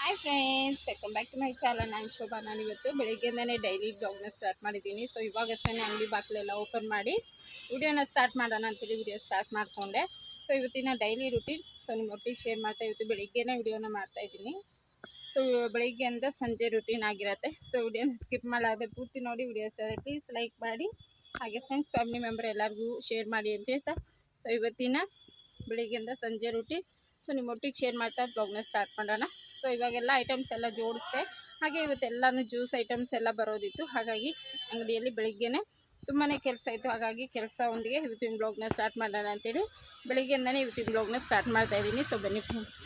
Hi friends welcome back to my channel ನಾನು ಶೋಭಾ ನಾನು ಇವತ್ತು ಬೆಳಿಗ್ಗೆಯಿಂದನೇ ಡೈಲಿ ಬ್ಲಾಗ್ನ ಸ್ಟಾರ್ಟ್ ಮಾಡಿದ್ದೀನಿ. ಸೊ ಇವಾಗಷ್ಟೇ ಅಂಗಡಿ ಬಾಗಿಲೆಲ್ಲ ಓಪನ್ ಮಾಡಿ ವಿಡಿಯೋನ ಸ್ಟಾರ್ಟ್ ಮಾಡೋಣ ಅಂತೇಳಿ ವಿಡಿಯೋ ಸ್ಟಾರ್ಟ್ ಮಾಡಿಕೊಂಡೆ. ಸೊ ಇವತ್ತಿನ ಡೈಲಿ ರುಟೀನ್ ಸೊ ನಿಮ್ಮ ಒಟ್ಟಿಗೆ ಶೇರ್ ಮಾಡ್ತಾ ಇವತ್ತು ಬೆಳಿಗ್ಗೆನೇ ವಿಡಿಯೋನ ಮಾಡ್ತಾ ಇದ್ದೀನಿ. ಸೊ ಬೆಳಿಗ್ಗೆಯಿಂದ ಸಂಜೆ ರುಟೀನ್ ಆಗಿರುತ್ತೆ. ಸೊ ವಿಡಿಯೋನ ಸ್ಕಿಪ್ ಮಾಡಾದೆ ಪೂರ್ತಿ ನೋಡಿ ವಿಡಿಯೋ ವಿಡಿಯೋಸ್ ಪ್ಲೀಸ್ ಲೈಕ್ ಮಾಡಿ. ಹಾಗೆ ಫ್ರೆಂಡ್ಸ್ ಫ್ಯಾಮಿಲಿ ಮೆಂಬರ್ ಎಲ್ಲರಿಗೂ ಶೇರ್ ಮಾಡಿ ಅಂತ ಹೇಳ್ತಾ ಸೊ ಇವತ್ತಿನ ಬೆಳಿಗ್ಗೆಯಿಂದ ಸಂಜೆ ರೊಟ್ಟಿ ಸೊ ನಿಮ್ಮ ಒಟ್ಟಿಗೆ ಶೇರ್ ಮಾಡ್ತಾ ಬ್ಲಾಗ್ನ ಸ್ಟಾರ್ಟ್ ಮಾಡೋಣ. ಸೊ ಇವಾಗೆಲ್ಲ ಐಟಮ್ಸ್ ಎಲ್ಲ ಜೋಡಿಸ್ದೆ. ಹಾಗೆ ಇವತ್ತೆಲ್ಲನೂ ಜ್ಯೂಸ್ ಐಟಮ್ಸ್ ಎಲ್ಲ ಬರೋದಿತ್ತು. ಹಾಗಾಗಿ ಅಂಗಡಿಯಲ್ಲಿ ಬೆಳಿಗ್ಗೆನೆ ತುಂಬಾ ಕೆಲಸ ಇತ್ತು. ಹಾಗಾಗಿ ಕೆಲಸ ಒಂದಿಗೆ ಇವತ್ತಿನ ಬ್ಲಾಗ್ನ ಸ್ಟಾರ್ಟ್ ಮಾಡೋಣ ಅಂತೇಳಿ ಬೆಳಿಗ್ಗೆಯಿಂದನೇ ಇವತ್ತಿನ ಬ್ಲಾಗ್ನ ಸ್ಟಾರ್ಟ್ ಮಾಡ್ತಾ ಇದ್ದೀನಿ. ಸೊ ಬನ್ನಿ ಫ್ರೆಂಡ್ಸ್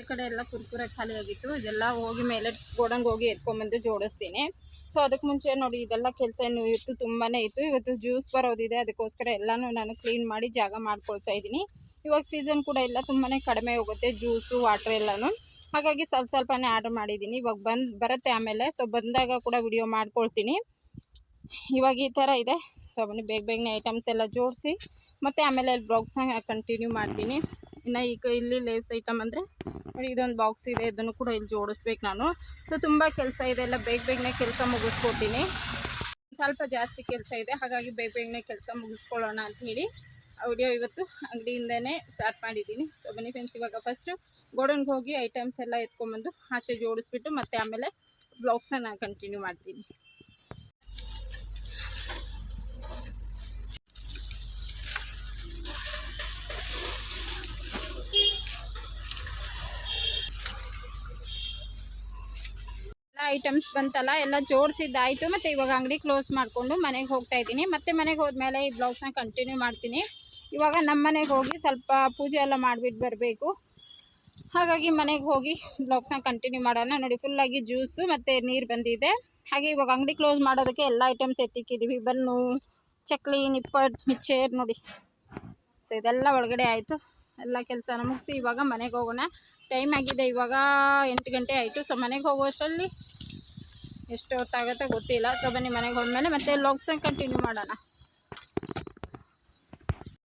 ಈ ಕಡೆ ಎಲ್ಲ ಕುರ್ಕುರೆ ಖಾಲಿ ಆಗಿತ್ತು. ಇದೆಲ್ಲ ಹೋಗಿ ಮೇಲೆ ಗೋಡಂಗೆ ಹೋಗಿ ಎತ್ಕೊಂಬಂದು ಜೋಡಿಸ್ತೀನಿ. ಸೊ ಅದಕ್ಕೆ ಮುಂಚೆ ನೋಡಿ, ಇದೆಲ್ಲ ಕೆಲಸ ಏನು ಇತ್ತು ತುಂಬಾ ಇತ್ತು. ಇವತ್ತು ಜ್ಯೂಸ್ ಬರೋದಿದೆ. ಅದಕ್ಕೋಸ್ಕರ ಎಲ್ಲನೂ ನಾನು ಕ್ಲೀನ್ ಮಾಡಿ ಜಾಗ ಮಾಡ್ಕೊಳ್ತಾ ಇದ್ದೀನಿ. ಇವಾಗ ಸೀಸನ್ ಕೂಡ ಇಲ್ಲ ತುಂಬಾ ಕಡಿಮೆ ಹೋಗುತ್ತೆ ಜ್ಯೂಸು ವಾಟ್ರ್ ಎಲ್ಲನೂ. ಹಾಗಾಗಿ ಸ್ವಲ್ಪ ಸ್ವಲ್ಪನೇ ಆರ್ಡರ್ ಮಾಡಿದ್ದೀನಿ. ಇವಾಗ ಬಂದು, ಬರುತ್ತೆ ಆಮೇಲೆ. ಸೊ ಬಂದಾಗ ಕೂಡ ವಿಡಿಯೋ ಮಾಡ್ಕೊಳ್ತೀನಿ. ಇವಾಗ ಈ ಥರ ಇದೆ. ಸೊ ಬೇಗ ಬೇಗನೆ ಐಟಮ್ಸ್ ಎಲ್ಲ ಜೋಡಿಸಿ, ಮತ್ತು ಆಮೇಲೆ ಅಲ್ಲಿ ಬ್ಲಾಗ್ಸ್ನ ಕಂಟಿನ್ಯೂ ಮಾಡ್ತೀನಿ. ಇನ್ನು ಈಗ ಇಲ್ಲಿ ಲೇಸ್ ಐಟಮ್ ಅಂದರೆ ಇದೊಂದು ಬಾಕ್ಸ್ ಇದೆ, ಇದನ್ನು ಕೂಡ ಇಲ್ಲಿ ಜೋಡಿಸ್ಬೇಕು ನಾನು. ಸೊ ತುಂಬ ಕೆಲಸ ಇದೆ ಎಲ್ಲ, ಬೇಗ ಬೇಗನೆ ಕೆಲಸ ಮುಗಿಸ್ಕೊತೀನಿ ಸ್ವಲ್ಪ ಜಾಸ್ತಿ ಕೆಲಸ ಇದೆ, ಹಾಗಾಗಿ ಬೇಗ ಬೇಗನೆ ಕೆಲಸ ಮುಗಿಸ್ಕೊಳ್ಳೋಣ ಅಂತ ಹೇಳಿ ವಿಡಿಯೋ ಇವತ್ತು ಅಂಗಡಿಯಿಂದನೇ ಸ್ಟಾರ್ಟ್ ಮಾಡಿದ್ದೀನಿ. ಸೊ ಬನ್ನಿ ಫ್ರೆಂಡ್ಸ್ ಇವಾಗ ಫಸ್ಟು ಗೋಡನ್ಗೆ ಹೋಗಿ ಐಟಮ್ಸ್ ಎಲ್ಲ ಎತ್ಕೊಂಡ್ಬಂದು ಆಚೆ ಜೋಡಿಸ್ಬಿಟ್ಟು ಮತ್ತೆ ಆಮೇಲೆ ಬ್ಲಾಗ್ಸನ್ನ ನಾನು ಕಂಟಿನ್ಯೂ ಮಾಡ್ತೀನಿ. ಐಟಮ್ಸ್ ಬಂತಲ್ಲ, ಎಲ್ಲ ಜೋಡಿಸಿದ್ದಾಯಿತು. ಮತ್ತು ಇವಾಗ ಅಂಗಡಿ ಕ್ಲೋಸ್ ಮಾಡಿಕೊಂಡು ಮನೆಗೆ ಹೋಗ್ತಾ ಇದ್ದೀನಿ. ಮತ್ತೆ ಮನೆಗೆ ಹೋದ್ಮೇಲೆ ಈ ಬ್ಲೌಸ್ನ ಕಂಟಿನ್ಯೂ ಮಾಡ್ತೀನಿ. ಇವಾಗ ನಮ್ಮ ಮನೆಗೆ ಹೋಗಿ ಸ್ವಲ್ಪ ಪೂಜೆ ಎಲ್ಲ ಮಾಡಿಬಿಟ್ಟು ಬರಬೇಕು. ಹಾಗಾಗಿ ಮನೆಗೆ ಹೋಗಿ ಬ್ಲಾಗ್ಸ್ನ ಕಂಟಿನ್ಯೂ ಮಾಡೋಣ. ನೋಡಿ ಫುಲ್ಲಾಗಿ ಜ್ಯೂಸು ಮತ್ತು ನೀರು ಬಂದಿದೆ. ಹಾಗೆ ಇವಾಗ ಅಂಗಡಿ ಕ್ಲೋಸ್ ಮಾಡೋದಕ್ಕೆ ಎಲ್ಲ ಐಟಮ್ಸ್ ಎತ್ತಿಕ್ಕಿದ್ದೀವಿ ಬನ್ನು, ಚಕ್ಲಿ ನಿಪ್ಪಟ್ಟು ಮಿಚ್ಚರ್ ನೋಡಿ. ಸೊ ಇದೆಲ್ಲ ಒಳಗಡೆ ಆಯಿತು. ಎಲ್ಲ ಕೆಲಸನ ಮುಗಿಸಿ ಇವಾಗ ಮನೆಗೆ ಹೋಗೋಣ. ಟೈಮ್ ಆಗಿದೆ. ಇವಾಗ ಎಂಟು ಗಂಟೆ ಆಯಿತು. ಸೊ ಮನೆಗೆ ಹೋಗುವಷ್ಟರಲ್ಲಿ ಎಷ್ಟು ಹೊತ್ತಾಗುತ್ತೆ ಗೊತ್ತಿಲ್ಲ. ಸೊ ಬನ್ನಿ ಮನೆಗೆ ಹೋದ್ಮೇಲೆ ಮತ್ತೆ ಲಾಗ್ಸ್ನ ಕಂಟಿನ್ಯೂ ಮಾಡೋಣ.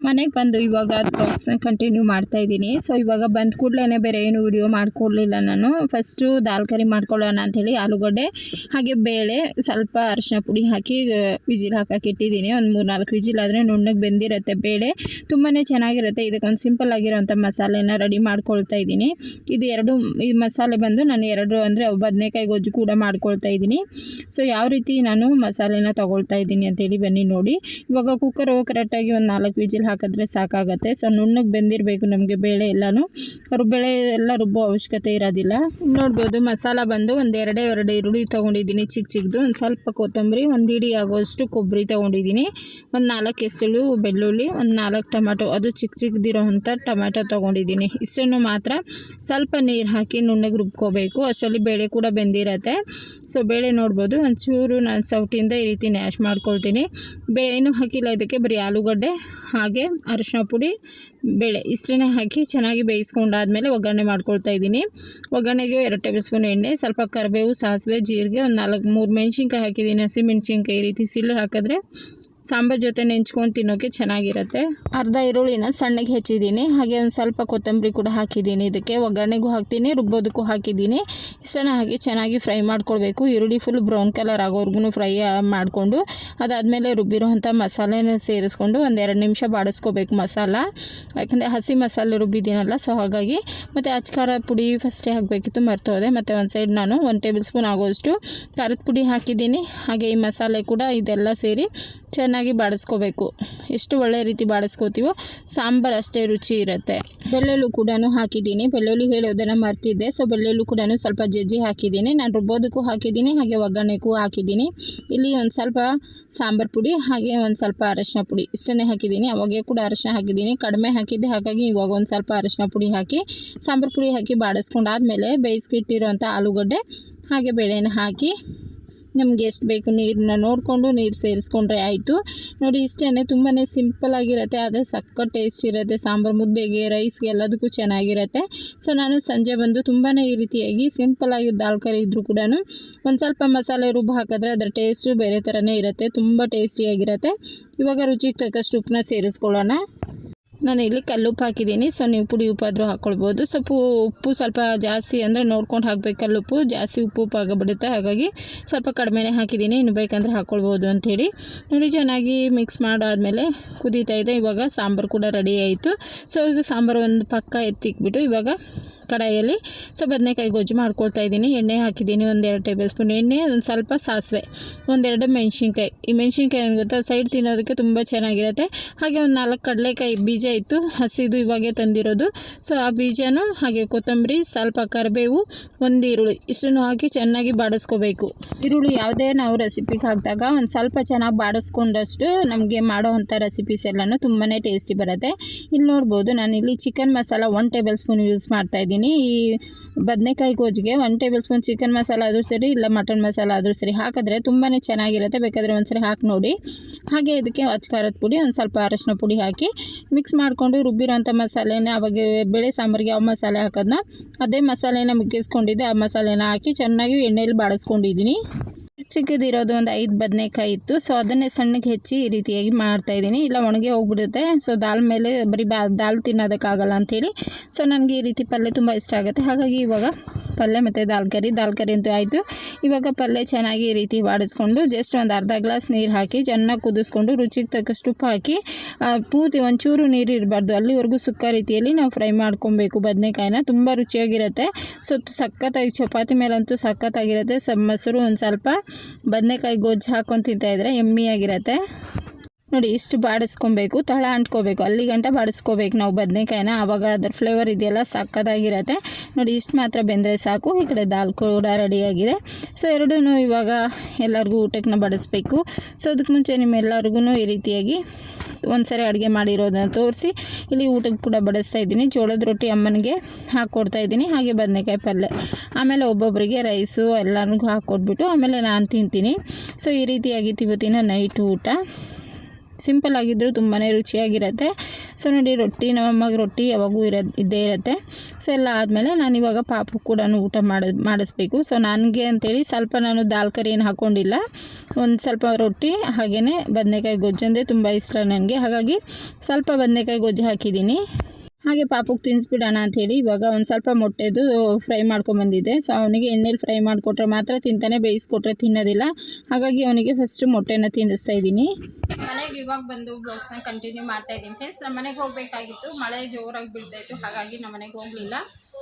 ಮನೆಗೆ ಬಂದು ಇವಾಗ ಬ್ಲಾಗ್ಸ್ನ ಕಂಟಿನ್ಯೂ ಮಾಡ್ತಾ ಇದ್ದೀನಿ. ಸೊ ಇವಾಗ ಬಂದ ಕೂಡಲೇ ಬೇರೆ ಏನು ವಿಡಿಯೋ ಮಾಡ್ಕೊಡ್ಲಿಲ್ಲ ನಾನು. ಫಸ್ಟು ದಾಲ್ ಕರಿ ಮಾಡ್ಕೊಳ್ಳೋಣ ಅಂಥೇಳಿ ಆಲೂಗಡ್ಡೆ, ಹಾಗೆ ಬೇಳೆ, ಸ್ವಲ್ಪ ಅರಿಶಿನ ಪುಡಿ ಹಾಕಿ ವಿಜಿಲ್ ಹಾಕಕ್ಕೆ ಇಟ್ಟಿದ್ದೀನಿ. ಒಂದು ಮೂರು ನಾಲ್ಕು ವಿಜಿಲ್ ಆದರೆ ನುಣ್ಣಗೆ ಬೆಂದಿರುತ್ತೆ ಬೇಳೆ. ತುಂಬಾ ಚೆನ್ನಾಗಿರುತ್ತೆ. ಇದಕ್ಕೊಂದು ಸಿಂಪಲ್ ಆಗಿರೋಂಥ ಮಸಾಲೆನ ರೆಡಿ ಮಾಡ್ಕೊಳ್ತಾ ಇದ್ದೀನಿ. ಇದು ಎರಡು, ಈ ಮಸಾಲೆ ಬಂದು ನಾನು ಎರಡು ಅಂದರೆ ಬದನೆಕಾಯಿ ಗೊಜ್ಜು ಕೂಡ ಮಾಡ್ಕೊಳ್ತಾ ಇದ್ದೀನಿ. ಸೊ ಯಾವ ರೀತಿ ನಾನು ಮಸಾಲೆನ ತೊಗೊಳ್ತಾ ಇದ್ದೀನಿ ಅಂತೇಳಿ ಬನ್ನಿ ನೋಡಿ. ಇವಾಗ ಕುಕ್ಕರ್ ಕರೆಕ್ಟಾಗಿ ಒಂದು ನಾಲ್ಕು ವಿಜಿಲ್ ಹಾಕಿದ್ರೆ ಸಾಕಾಗತ್ತೆ. ಸೊ ನುಣ್ಣಗೆ ಬೆಂದಿರಬೇಕು ನಮಗೆ ಬೇಳೆ ಎಲ್ಲನೂ. ಬೇಳೆ ಎಲ್ಲ ರುಬ್ಬೋ ಅವಶ್ಯಕತೆ ಇರೋದಿಲ್ಲ. ನೋಡ್ಬೋದು, ಮಸಾಲ ಬಂದು ಒಂದು ಎರಡೇ ಎರಡು ಈರುಳ್ಳಿ ತೊಗೊಂಡಿದ್ದೀನಿ ಚಿಕ್ಕ ಚಿಕ್ಕದು ಒಂದು ಸ್ವಲ್ಪ ಕೊತ್ತಂಬರಿ, ಒಂದು ಇಡಿ ಆಗೋಷ್ಟು ಕೊಬ್ಬರಿ ತೊಗೊಂಡಿದ್ದೀನಿ. ಒಂದು ನಾಲ್ಕು ಹೆಸಳು, ಬೆಳ್ಳುಳ್ಳಿ, ಒಂದು ನಾಲ್ಕು ಟೊಮೆಟೊ. ಅದು ಚಿಕ್ಕ ಚಿಕ್ಕದಿರೋ ಅಂಥ ಟೊಮೆಟೊ ತೊಗೊಂಡಿದ್ದೀನಿ. ಇಷ್ಟನ್ನು ಮಾತ್ರ ಸ್ವಲ್ಪ ನೀರು ಹಾಕಿ ನುಣ್ಣಗೆ ರುಬ್ಕೋಬೇಕು. ಅಷ್ಟರಲ್ಲಿ ಬೇಳೆ ಕೂಡ ಬೆಂದಿರತ್ತೆ. ಸೊ ಬೇಳೆ ನೋಡ್ಬೋದು, ಒಂಚೂರು ನಾನು ಸೌಟಿಂದ ಈ ರೀತಿ ನ್ಯಾಶ್ ಮಾಡ್ಕೊಳ್ತೀನಿ. ಬೇಳೆ ಏನೂ ಹಾಕಿಲ್ಲ, ಇದಕ್ಕೆ ಬರೀ ಆಲೂಗಡ್ಡೆ ಹಾಗೆ ಅರಿಶಿನ ಪುಡಿ, ಬೇಳೆ ಇಷ್ಟನ್ನೇ ಹಾಕಿ ಚೆನ್ನಾಗಿ ಬೇಯಿಸ್ಕೊಂಡಾದಮೇಲೆ ಒಗ್ಗರಣೆ ಮಾಡ್ಕೊಳ್ತಾ ಇದ್ದೀನಿ. ಒಗ್ಗರಣೆಗೆ ಎರಡು ಟೇಬಲ್ ಸ್ಪೂನ್ ಎಣ್ಣೆ, ಸ್ವಲ್ಪ ಕರಿಬೇವು, ಸಾಸಿವೆ, ಜೀರಿಗೆ, ಒಂದು ನಾಲ್ಕು ಮೂರು ಮೆಣಸಿನ್ಕಾಯಿ ಹಾಕಿದ್ದೀನಿ. ಹಸಿ ಮೆಣಸಿನ್ಕಾಯಿ ಈ ರೀತಿ ಸಿಳ್ಳು ಹಾಕಿದ್ರೆ ಸಾಂಬಾರ್ ಜೊತೆ ನೆಂಚ್ಕೊಂಡು ತಿನ್ನೋಕ್ಕೆ ಚೆನ್ನಾಗಿರುತ್ತೆ. ಅರ್ಧ ಈರುಳ್ಳಿನ ಸಣ್ಣಗೆ ಹೆಚ್ಚಿದ್ದೀನಿ. ಹಾಗೆ ಒಂದು ಸ್ವಲ್ಪ ಕೊತ್ತಂಬರಿ ಕೂಡ ಹಾಕಿದ್ದೀನಿ ಇದಕ್ಕೆ. ಒಗ್ಗರಣೆಗೂ ಹಾಕ್ತೀನಿ, ರುಬ್ಬೋದಕ್ಕೂ ಹಾಕಿದ್ದೀನಿ. ಇಷ್ಟನ್ನು ಹಾಕಿ ಚೆನ್ನಾಗಿ ಫ್ರೈ ಮಾಡ್ಕೊಳ್ಬೇಕು. ಈರುಳ್ಳಿ ಫುಲ್ ಬ್ರೌನ್ ಕಲರ್ ಆಗೋವರೆಗೂ ಫ್ರೈ ಮಾಡಿಕೊಂಡು, ಅದಾದಮೇಲೆ ರುಬ್ಬಿರೋಂಥ ಮಸಾಲೆನ ಸೇರಿಸ್ಕೊಂಡು ಒಂದು ಎರಡು ನಿಮಿಷ ಬಾಡಿಸ್ಕೋಬೇಕು ಮಸಾಲ. ಯಾಕಂದರೆ ಹಸಿ ಮಸಾಲೆ ರುಬ್ಬಿದ್ದೀನಲ್ಲ ಸೊ ಹಾಗಾಗಿ. ಮತ್ತು ಅಚ್ಕಾರ ಪುಡಿ ಫಸ್ಟೇ ಹಾಕಬೇಕಿತ್ತು, ಮರ್ತೋದೆ. ಮತ್ತು ಒಂದು ಸೈಡ್ ನಾನು ಒಂದು ಟೇಬಲ್ ಸ್ಪೂನ್ ಆಗೋಷ್ಟು ಖಾರದ ಪುಡಿ ಹಾಕಿದ್ದೀನಿ. ಹಾಗೆ ಈ ಮಸಾಲೆ ಕೂಡ ಇದೆಲ್ಲ ಸೇರಿ ಚೆನ್ನಾಗಿ ಬಾಡಿಸ್ಕೋಬೇಕು. ಎಷ್ಟು ಒಳ್ಳೆ ರೀತಿ ಬಾಡಿಸ್ಕೋತೀವೋ, ಸಾಂಬಾರು ಅಷ್ಟೇ ರುಚಿ ಇರುತ್ತೆ. ಬೆಳ್ಳುಳ್ಳಿ ಕೂಡ ಹಾಕಿದ್ದೀನಿ. ಬೆಳ್ಳುಳ್ಳಿ ಹೇಳೋದನ್ನು ಮರ್ತಿದ್ದೆ. ಸೊ ಬೆಳ್ಳುಳ್ಳಿ ಕೂಡ ಸ್ವಲ್ಪ ಜಜ್ಜಿ ಹಾಕಿದ್ದೀನಿ. ನಾನು ರುಬ್ಬೋದಕ್ಕೂ ಹಾಕಿದ್ದೀನಿ, ಹಾಗೆ ಒಗ್ಗರಣೆಗೂ ಹಾಕಿದ್ದೀನಿ. ಇಲ್ಲಿ ಒಂದು ಸ್ವಲ್ಪ ಸಾಂಬಾರು ಪುಡಿ, ಹಾಗೆ ಒಂದು ಸ್ವಲ್ಪ ಅರಶಿನ ಪುಡಿ. ಇಷ್ಟನ್ನೇ ಹಾಕಿದ್ದೀನಿ. ಅವಾಗೆ ಕೂಡ ಅರಶಿನ ಹಾಕಿದ್ದೀನಿ. ಕಡಿಮೆ ಹಾಕಿದ್ದೆ, ಹಾಗಾಗಿ ಇವಾಗ ಒಂದು ಸ್ವಲ್ಪ ಅರಶಿನ ಪುಡಿ ಹಾಕಿ, ಸಾಂಬಾರು ಪುಡಿ ಹಾಕಿ ಬಾಡಿಸ್ಕೊಂಡಾದ್ಮೇಲೆ ಬೇಯಿಸ್ಕಿಟ್ಟಿರೋಂಥ ಆಲೂಗಡ್ಡೆ, ಹಾಗೆ ಬೇಳೆನ ಹಾಕಿ ನಮಗೆ ಎಷ್ಟು ಬೇಕು ನೀರನ್ನ ನೋಡಿಕೊಂಡು ನೀರು ಸೇರಿಸ್ಕೊಂಡ್ರೆ ಆಯಿತು. ನೋಡಿ ಇಷ್ಟೇ ತುಂಬಾ ಸಿಂಪಲ್ ಆಗಿರುತ್ತೆ. ಆದರೆ ಸಕ್ಕ ಟೇಸ್ಟ್ ಇರುತ್ತೆ. ಸಾಂಬಾರು ಮುದ್ದೆಗೆ, ರೈಸ್ಗೆ ಎಲ್ಲದಕ್ಕೂ ಚೆನ್ನಾಗಿರುತ್ತೆ. ಸೊ, ನಾನು ಸಂಜೆ ಬಂದು ತುಂಬಾ ಈ ರೀತಿಯಾಗಿ ಸಿಂಪಲ್ಲಾಗಿ ದಾಲ್ ಕರಿ ಇದ್ದರೂ ಕೂಡ ಒಂದು ಸ್ವಲ್ಪ ಮಸಾಲೆ ರುಬ್ಬು ಹಾಕಿದ್ರೆ ಅದರ ಟೇಸ್ಟು ಬೇರೆ ಥರನೇ ಇರುತ್ತೆ. ತುಂಬ ಟೇಸ್ಟಿಯಾಗಿರುತ್ತೆ ಇವಾಗ ರುಚಿಗೆ ತಕ್ಕಷ್ಟು ಉಪ್ಪನ್ನ ಸೇರಿಸ್ಕೊಳ್ಳೋಣ. ನಾನು ಇಲ್ಲಿ ಕಲ್ಲುಪ್ಪು ಹಾಕಿದ್ದೀನಿ. ಸೊ ನೀವು ಪುಡಿ ಉಪ್ಪಾದರೂ ಹಾಕ್ಕೊಳ್ಬೋದು ಸ್ವಲ್ಪ ಉಪ್ಪು ಸ್ವಲ್ಪ ಜಾಸ್ತಿ ಅಂದರೆ ನೋಡ್ಕೊಂಡು ಹಾಕಬೇಕು. ಕಲ್ಲುಪ್ಪು ಜಾಸ್ತಿ ಉಪ್ಪು ಉಪ್ಪು ಆಗಬಿಡುತ್ತೆ. ಹಾಗಾಗಿ ಸ್ವಲ್ಪ ಕಡಿಮೆನೇ ಹಾಕಿದ್ದೀನಿ. ಇನ್ನು ಬೇಕಂದರೆ ಹಾಕ್ಕೊಳ್ಬೋದು ಅಂಥೇಳಿ. ನೋಡಿ, ಚೆನ್ನಾಗಿ ಮಿಕ್ಸ್ ಮಾಡಾದಮೇಲೆ ಕುದೀತಾ ಇದೆ. ಇವಾಗ ಸಾಂಬಾರು ಕೂಡ ರೆಡಿ ಆಯಿತು. ಸೊ ಈಗ ಸಾಂಬಾರು ಒಂದು ಪಕ್ಕ ಎತ್ತಿಕ್ಬಿಟ್ಟು ಇವಾಗ ಕಡಾಯಲ್ಲಿ. ಸೊ, ಬದನೆಕಾಯಿ ಗೊಜ್ಜು ಮಾಡ್ಕೊಳ್ತಾ ಇದ್ದೀನಿ. ಎಣ್ಣೆ ಹಾಕಿದ್ದೀನಿ, ಒಂದೆರಡು ಟೇಬಲ್ ಸ್ಪೂನ್ ಎಣ್ಣೆ, ಒಂದು ಸ್ವಲ್ಪ ಸಾಸಿವೆ, ಒಂದೆರಡು ಮೆಣಸಿನ್ಕಾಯಿ. ಈ ಮೆಣಸಿನ್ಕಾಯಿ ಏನು ಗೊತ್ತಾ ಸೈಡ್ ತಿನ್ನೋದಕ್ಕೆ ತುಂಬ ಚೆನ್ನಾಗಿರುತ್ತೆ. ಹಾಗೆ ಒಂದು ನಾಲ್ಕು ಕಡಲೆಕಾಯಿ ಬೀಜ ಇತ್ತು, ಹಸಿದು ಇವಾಗೆ ತಂದಿರೋದು. ಸೊ, ಆ ಬೀಜನೂ ಹಾಗೆ ಕೊತ್ತಂಬರಿ, ಸ್ವಲ್ಪ ಕರಿಬೇವು, ಒಂದು ಈರುಳ್ಳಿ, ಇಷ್ಟನ್ನು ಹಾಕಿ ಚೆನ್ನಾಗಿ ಬಾಡಿಸ್ಕೋಬೇಕು. ಈರುಳ್ಳಿ ಯಾವುದೇ ನಾವು ರೆಸಿಪಿಗೆ ಹಾಕಿದಾಗ ಒಂದು ಸ್ವಲ್ಪ ಚೆನ್ನಾಗಿ ಬಾಡಿಸ್ಕೊಂಡಷ್ಟು ನಮಗೆ ಮಾಡೋವಂಥ ರೆಸಿಪೀಸ್ ಎಲ್ಲನೂ ತುಂಬಾ ಟೇಸ್ಟಿ ಬರುತ್ತೆ. ಇಲ್ಲಿ ನೋಡ್ಬೋದು ನಾನು ಇಲ್ಲಿ chicken masala one tablespoon use ಮಾಡ್ತಾ ಇದ್ದೀನಿ ಈ ಬದನೆಕಾಯಿ ಗೊಜ್ಜಿಗೆ one table spoon chicken masala ಆದರೂ ಸರಿ, ಇಲ್ಲ ಮಟನ್ ಮಸಾಲ ಆದರೂ ಸರಿ ಹಾಕಿದ್ರೆ ತುಂಬಾ ಚೆನ್ನಾಗಿರುತ್ತೆ. ಬೇಕಾದರೆ ಒಂದ್ಸರಿ ಹಾಕಿ ನೋಡಿ. ಹಾಗೆ ಇದಕ್ಕೆ ಅಚ್ಕಾರದ ಪುಡಿ, ಒಂದು ಸ್ವಲ್ಪ ಅರಶಿನ ಪುಡಿ ಹಾಕಿ ಮಿಕ್ಸ್ ಮಾಡಿಕೊಂಡು ರುಬ್ಬಿರೋಂಥ ಮಸಾಲೆನ, ಅವಾಗ ಬೇಳೆ ಸಾಂಬಾರಿಗೆ ಯಾವ ಮಸಾಲೆ ಹಾಕೋದನ್ನ ಅದೇ ಮಸಾಲೆನ ಮುಗ್ಗಿಸ್ಕೊಂಡಿದ್ದೆ ಆ ಮಸಾಲೆನ ಹಾಕಿ ಚೆನ್ನಾಗಿ ಎಣ್ಣೆಯಲ್ಲಿ ಬಾಡಿಸ್ಕೊಂಡಿದ್ದೀನಿ. ಚಿಕ್ಕದಿರೋದು ಒಂದು ಐದು ಬದನೆಕಾಯಿ ಇತ್ತು. ಸೊ ಅದನ್ನೇ ಸಣ್ಣಗೆ ಹೆಚ್ಚಿ ಈ ರೀತಿಯಾಗಿ ಮಾಡ್ತಾ ಇದ್ದೀನಿ. ಇಲ್ಲ, ಒಣಗಿ ಹೋಗ್ಬಿಡುತ್ತೆ. ಸೊ ದಾಲ್ ಮೇಲೆ ಬರೀ ಬಾ ದಾಲ್ ತಿನ್ನೋದಕ್ಕಾಗಲ್ಲ ಅಂಥೇಳಿ ಸೊ ನನಗೆ ಈ ರೀತಿ ಪಲ್ಯ ತುಂಬ ಇಷ್ಟ ಆಗುತ್ತೆ. ಹಾಗಾಗಿ ಇವಾಗ ಪಲ್ಯ ಮತ್ತು ದಾಲ್ ಕರಿ ದಾಲ್ ಕರಿ ಅಂತೂ ಆಯಿತು. ಇವಾಗ ಪಲ್ಯ ಚೆನ್ನಾಗಿ ಈ ರೀತಿ ಬಾಡಿಸ್ಕೊಂಡು ಜಸ್ಟ್ ಒಂದು ಅರ್ಧ ಗ್ಲಾಸ್ ನೀರು ಹಾಕಿ, ಚೆನ್ನಾಗಿ ಕುದಿಸ್ಕೊಂಡು ರುಚಿಗೆ ತಕ್ಕಷ್ಟು ಉಪ್ಪು ಹಾಕಿ ಪೂರ್ತಿ ಒಂಚೂರು ನೀರು ಇರಬಾರ್ದು. ಅಲ್ಲಿವರೆಗೂ ಸುಕ್ಕ ರೀತಿಯಲ್ಲಿ ನಾವು ಫ್ರೈ ಮಾಡ್ಕೊಬೇಕು ಬದನೆಕಾಯಿನ. ತುಂಬ ರುಚಿಯಾಗಿರುತ್ತೆ. ಸೊ ಸಖತ್ತಾಗಿ ಚಪಾತಿ ಮೇಲಂತೂ ಸಖತ್ತಾಗಿರುತ್ತೆ. ಸ ಮೊಸರು ಒಂದು ಸ್ವಲ್ಪ ಬದನೆಕಾಯಿ ಗೊಜ್ಜು ಹಾಕೊಂಡು ತಿಂತಾಯಿದ್ರೆ ಎಮ್ಮಿಯಾಗಿರುತ್ತೆ ನೋಡಿ, ಇಷ್ಟು ಬಾಡಿಸ್ಕೊಬೇಕು. ತಳ ಅಂಟ್ಕೋಬೇಕು. ಅಲ್ಲಿ ಗಂಟ ಬಾಡಿಸ್ಕೋಬೇಕು ನಾವು ಬದನೆಕಾಯಿನ. ಆವಾಗ ಅದ್ರ ಫ್ಲೇವರ್ ಇದೆಯಲ್ಲ ಸಕ್ಕದಾಗಿರತ್ತೆ. ನೋಡಿ, ಇಷ್ಟು ಮಾತ್ರ ಬೆಂದರೆ ಸಾಕು. ಈ ಕಡೆ ದಾಲ್ ಕೂಡ ರೆಡಿಯಾಗಿದೆ. ಸೊ ಎರಡೂ ಇವಾಗ ಎಲ್ಲರಿಗೂ ಊಟಕ್ಕೆ ಬಡಿಸ್ಬೇಕು. ಸೊ ಅದಕ್ಕೆ ಮುಂಚೆ ನಿಮ್ಮೆಲ್ಲರಿಗೂ ಈ ರೀತಿಯಾಗಿ ಒಂದು ಸರಿ ಅಡುಗೆ ಮಾಡಿರೋದನ್ನ ತೋರಿಸಿ. ಇಲ್ಲಿ ಊಟಕ್ಕೆ ಕೂಡ ಬಡಿಸ್ತಾ ಇದ್ದೀನಿ. ಜೋಳದ ರೊಟ್ಟಿ ಅಮ್ಮನಿಗೆ ಹಾಕ್ಕೊಡ್ತಾ ಇದ್ದೀನಿ. ಹಾಗೆ ಬದನೆಕಾಯಿ ಪಲ್ಯ ಆಮೇಲೆ ಒಬ್ಬೊಬ್ಬರಿಗೆ ರೈಸು ಎಲ್ಲರಿಗೂ ಹಾಕ್ಕೊಟ್ಬಿಟ್ಟು ಆಮೇಲೆ ನಾನು ತಿಂತೀನಿ. ಸೊ ಈ ರೀತಿಯಾಗಿ ಇವತ್ತಿನ ನೈಟ್ ಊಟ. ಸಿಂಪಲ್ ಆಗಿದ್ದರೂ ತುಂಬಾ ರುಚಿಯಾಗಿರುತ್ತೆ. ಸೊ ನೋಡಿ, ರೊಟ್ಟಿ ನಮ್ಮಮ್ಮಗೆ ರೊಟ್ಟಿ ಯಾವಾಗೂ ಇರ, ಇದ್ದೇ ಇರುತ್ತೆ. ಸೊ ಎಲ್ಲ ಆದಮೇಲೆ ನಾನು ಇವಾಗ ಪಾಪು ಕೂಡ ಊಟ ಮಾಡಿ, ಮಾಡಿಸ್ಬೇಕು. ಸೊ ನನಗೆ ಅಂತೇಳಿ ಸ್ವಲ್ಪ ನಾನು ದಾಲ್ ಕರಿ ಏನು ಹಾಕ್ಕೊಂಡಿಲ್ಲ ಒಂದು ಸ್ವಲ್ಪ ರೊಟ್ಟಿ ಹಾಗೆಯೇ ಬದನೆಕಾಯಿ ಗೊಜ್ಜು ಅಂದರೆ ತುಂಬ ಇಷ್ಟ ನನಗೆ. ಹಾಗಾಗಿ ಸ್ವಲ್ಪ ಬದನೆಕಾಯಿ ಗೊಜ್ಜು ಹಾಕಿದ್ದೀನಿ. ಹಾಗೆ ಪಾಪುಗೆ ತಿನ್ನಿಸ್ಬಿಡೋಣ ಅಂಥೇಳಿ ಇವಾಗ ಒಂದು ಸ್ವಲ್ಪ ಮೊಟ್ಟೆದು ಫ್ರೈ ಮಾಡ್ಕೊಂಬಂದಿದ್ದೆ ಸೊ ಅವನಿಗೆ ಎಣ್ಣೆಲಿ ಫ್ರೈ ಮಾಡಿಕೊಟ್ರೆ ಮಾತ್ರ ತಿಂತಾನೆ, ಬೇಯಿಸ್ಕೊಟ್ರೆ ತಿನ್ನೋದಿಲ್ಲ. ಹಾಗಾಗಿ ಅವನಿಗೆ ಫಸ್ಟು ಮೊಟ್ಟೆನ ತಿನ್ನಿಸ್ತಾ ಇದ್ದೀನಿ. ಮನೆಗೆ ಇವಾಗ ಬಂದು ಬ್ಲಾಗ್ಸ್ನ ಕಂಟಿನ್ಯೂ ಮಾಡ್ತಾ ಇದ್ದೀನಿ. ಫ್ರೆಂಡ್ಸ್ ನಮ್ಮ ಮನೆಗೆ ಹೋಗಬೇಕಾಗಿತ್ತು. ಮಳೆ ಜೋರಾಗಿ ಬೀಳ್ತಾಯಿತ್ತು. ಹಾಗಾಗಿ ನಮ್ಮ ಮನೆಗೆ ಹೋಗಲಿಲ್ಲ.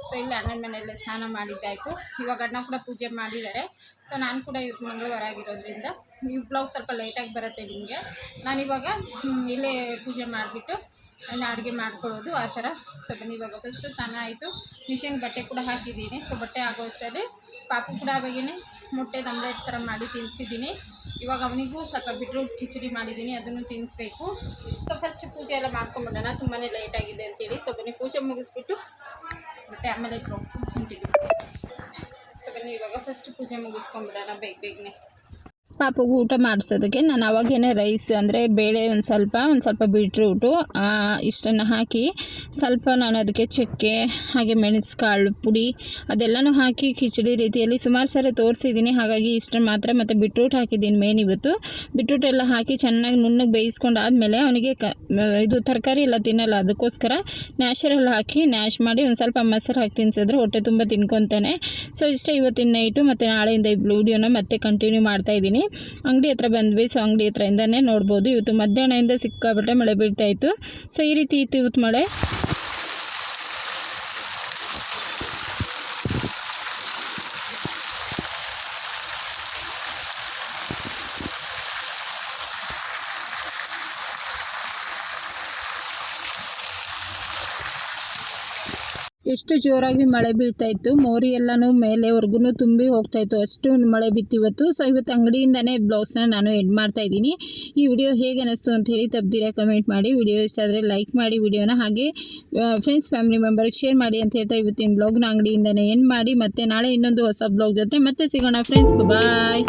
ಸೊ ಇಲ್ಲಿ ಅಣ್ಣನ ಮನೆಯಲ್ಲೇ ಸ್ನಾನ ಮಾಡಿದ್ದಾಯಿತು. ಇವಾಗ ಅಣ್ಣ ಕೂಡ ಪೂಜೆ ಮಾಡಿದ್ದಾರೆ. ಸೊ ನಾನು ಕೂಡ ಇವತ್ತು ಮಂಗಳವಾರ ಆಗಿರೋದ್ರಿಂದ ಈ ಸ್ವಲ್ಪ ಲೇಟಾಗಿ ಬರುತ್ತೆ ನಿಮಗೆ. ನಾನಿವಾಗ ಇವಾಗ ಇಲ್ಲೇ ಪೂಜೆ ಮಾಡಿಬಿಟ್ಟು ಅಡುಗೆ ಮಾಡ್ಕೊಳ್ಳೋದು ಆ ಥರ. ಸೊ ಬನ್ನಿ ಇವಾಗ ಫಸ್ಟು ಸ್ನಾನ ಆಯಿತು. ಮಿಷಿನ್ ಬಟ್ಟೆ ಕೂಡ ಹಾಕಿದ್ದೀನಿ. ಸೊ ಬಟ್ಟೆ ಆಗೋ ಅಷ್ಟರಲ್ಲಿ ಪಾಪು ಕೂಡ ಅವಾಗೇನೆ ಮೊಟ್ಟೆ ಆಮ್ಲೆಟ್ ಥರ ಮಾಡಿ ತಿನ್ನಿಸಿದ್ದೀನಿ ಇವಾಗ ಅವನಿಗೂ ಸ್ವಲ್ಪ ಬಿಟ್ರೂಟ್ ಕಿಚಡಿ ಮಾಡಿದ್ದೀನಿ. ಅದನ್ನು ತಿನ್ನಿಸ್ಬೇಕು ಸೊ ಫಸ್ಟ್ ಪೂಜೆ ಎಲ್ಲ ಮಾಡ್ಕೊಂಬಿಡೋಣ ತುಂಬಾ ಲೇಟ್ ಆಗಿದೆ ಅಂತೇಳಿ. ಸೊ ಬನ್ನಿ ಪೂಜೆ ಮುಗಿಸ್ಬಿಟ್ಟು ಮತ್ತು ಆಮೇಲೆ ಬ್ಲಾಗ್ಸ್ ಕಂಟಿನ್ಯೂ ಸೊ ಬನ್ನಿ ಇವಾಗ ಫಸ್ಟ್ ಪೂಜೆ ಮುಗಿಸ್ಕೊಂಬಿಡೋಣ ಬೇಗ ಬೇಗನೆ. ಪಾಪಗೂ ಊಟ ಮಾಡಿಸೋದಕ್ಕೆ ನಾನು ಅವಾಗೇನೆ ರೈಸ್ ಅಂದರೆ ಬೇಳೆ ಒಂದು ಸ್ವಲ್ಪ ಒಂದು ಸ್ವಲ್ಪ ಬೀಟ್ರೂಟು ಇಷ್ಟನ್ನು ಹಾಕಿ ಸ್ವಲ್ಪ ನಾನು ಅದಕ್ಕೆ ಚಕ್ಕೆ, ಹಾಗೆ ಮೆಣಸುಕಾಳು, ಪುಡಿ ಅದೆಲ್ಲನೂ ಹಾಕಿ ಕಿಚಡಿ ರೀತಿಯಲ್ಲಿ ಸುಮಾರು ಸಾರಿ ತೋರಿಸಿದ್ದೀನಿ ಹಾಗಾಗಿ ಇಷ್ಟನ್ನು ಮಾತ್ರ ಮತ್ತು ಬಿಟ್ರೂಟ್ ಹಾಕಿದ್ದೀನಿ ಮೇನ್ ಇವತ್ತು. ಬಿಟ್ರೂಟ್ ಎಲ್ಲ ಹಾಕಿ ಚೆನ್ನಾಗಿ ನುಣ್ಣಗೆ ಬೇಯಿಸ್ಕೊಂಡು ಆದಮೇಲೆ ಅವನಿಗೆ ಕ ಇದು ತರಕಾರಿ ಎಲ್ಲ ತಿನ್ನಲ್ಲ, ಅದಕ್ಕೋಸ್ಕರ ನ್ಯಾಚುರಲ್ ಹಾಕಿ ನ್ಯಾಶ್ ಮಾಡಿ ಒಂದು ಸ್ವಲ್ಪ ಮೊಸರು ಹಾಕಿ ತಿನ್ಸಿದ್ರೆ ಹೊಟ್ಟೆ ತುಂಬ ತಿನ್ಕೊತಾನೆ. ಸೊ ಇಷ್ಟೇ ಇವತ್ತಿನ ನೈಟು ಮತ್ತು ನಾಳೆಯಿಂದ ಈ ವಿಡಿಯೋನ ಮತ್ತೆ ಕಂಟಿನ್ಯೂ ಮಾಡ್ತಾ ಇದ್ದೀನಿ. ಅಂಗಡಿ ಹತ್ರ ಬಂದ್ವಿ. ಸೊ ಅಂಗಡಿ ಹತ್ರ ಇಂದಾನೆ ನೋಡ್ಬೋದು. ಇವತ್ತು ಮಧ್ಯಾಹ್ನದಿಂದ ಸಿಕ್ಕಾಪಟ್ಟೆ ಮಳೆ ಬೀಳ್ತಾ ಇತ್ತು. ಸೊ ಈ ರೀತಿ ಇತ್ತು ಇವತ್ತು ಮಳೆ. ಎಷ್ಟು ಜೋರಾಗಿ ಮಳೆ ಬೀಳ್ತಾ ಇತ್ತು, ಮೋರಿ ಎಲ್ಲನೂ ಮೇಲೆವರೆಗೂ ತುಂಬಿ ಹೋಗ್ತಾ ಇತ್ತು. ಅಷ್ಟು ಮಳೆ ಬಿತ್ತು ಇವತ್ತು. ಸೊ ಇವತ್ತು ಅಂಗಡಿಯಿಂದನೇ ಬ್ಲೌಸ್ನ ನಾನು ಎಂಡ್ ಮಾಡ್ತಾ ಇದ್ದೀನಿ. ಈ ವಿಡಿಯೋ ಹೇಗೆ ಅನಿಸ್ತು ಅಂತ ಹೇಳಿ ತಪ್ಪದಿರ ಕಮೆಂಟ್ ಮಾಡಿ. ವಿಡಿಯೋ ಇಷ್ಟ ಆದರೆ ಲೈಕ್ ಮಾಡಿ ವಿಡಿಯೋನ. ಹಾಗೆ ಫ್ರೆಂಡ್ಸ್ ಫ್ಯಾಮಿಲಿ ಮೆಂಬರ್ಗೆ ಶೇರ್ ಮಾಡಿ ಅಂತ ಹೇಳ್ತಾ ಇವತ್ತಿನ ಬ್ಲಾಗ್ನ ಅಂಗಡಿಯಿಂದನೇ ಎಂಡ್ ಮಾಡಿ. ಮತ್ತೆ ನಾಳೆ ಇನ್ನೊಂದು ಹೊಸ ಬ್ಲಾಗ್ ಜೊತೆ ಮತ್ತೆ ಸಿಗೋಣ ಫ್ರೆಂಡ್ಸ್ ಬಾಯ್